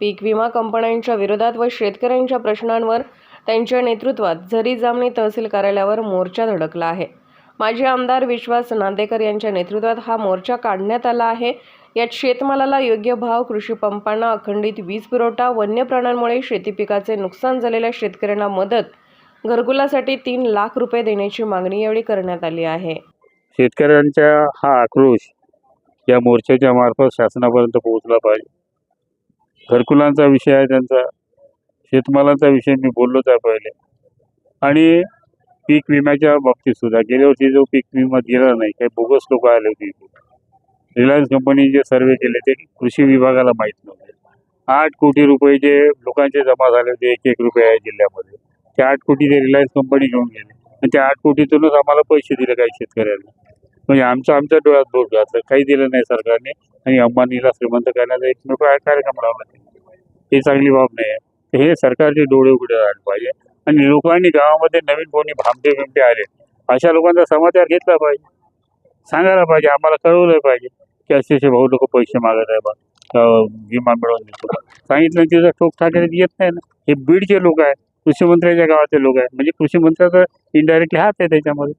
पीक विमा कंपन्यांच्या विरोधात व शेतकऱ्यांच्या प्रश्नांवर त्यांच्या नेतृत्वात झरी जामणी तहसील कार्यालयावर मोर्चा धडकला आहे. माजी आमदार विश्वास नांदेकर यांच्या नेतृत्वात हा मोर्चा काढण्यात आला आहे. यात शेतमालाला योग्य भाव कृषी पंपांना अखंडित वीज पुरवठा वन्य प्राण्यांमुळे शेती पिकाचे नुकसान झालेल्या शेतकऱ्यांना मदत घरकुलासाठी तीन लाख रुपये देण्याची मागणी यावेळी करण्यात आली आहे. शेतकऱ्यांचा हा आक्रोश या मोर्चाच्या मार्फत शासनापर्यंत पोहोचला पाहिजे. घरकुलांचा विषय आहे त्यांचा. शेतमालाचा विषय मी बोललोच आहे पहिले. आणि पीक विम्याच्या बाबतीत सुद्धा गेल्या वर्षी जो पीक विमा दिला नाही काही बोगस लोक आले होते इथे. रिलायन्स कंपनी जे सर्वे केले ते कृषी विभागाला माहीत नव्हते. आठ कोटी रुपये जे लोकांचे जमा झाले होते एक एक रुपये आहे जिल्ह्यामध्ये. ते आठ कोटी ते रिलायन्स कंपनी घेऊन गेले. आणि त्या आठ कोटीतूनच आम्हाला पैसे दिले काही शेतकऱ्यांना. म्हणजे आमचं आमच्या डोळ्यात बोट घातलं काही दिलं नाही सरकारने. आणि अंबानीला श्रीमंत करण्याचा एकमेव काय कार्यक्रम लावला ही चांगली बाब नाही आहे हे सरकारचे डोळे उघडे राहिले पाहिजे. आणि लोकांनी गावामध्ये नवीन कोणी भामटे बिमटे आले अशा लोकांचा समाचार घेतला पाहिजे. सांगायला पाहिजे आम्हाला कळवलं पाहिजे की असे असे भाऊ लोक पैसे मागत आहे बा. विमा मिळवून देतो सांगितलं तिथं ठोक ठाकरे येत नाही ना. हे बीडचे लोक आहे कृषी मंत्र्याच्या गावाचे लोक आहे म्हणजे कृषी मंत्र्याचा इनडायरेक्टली हात आहे त्याच्यामध्ये.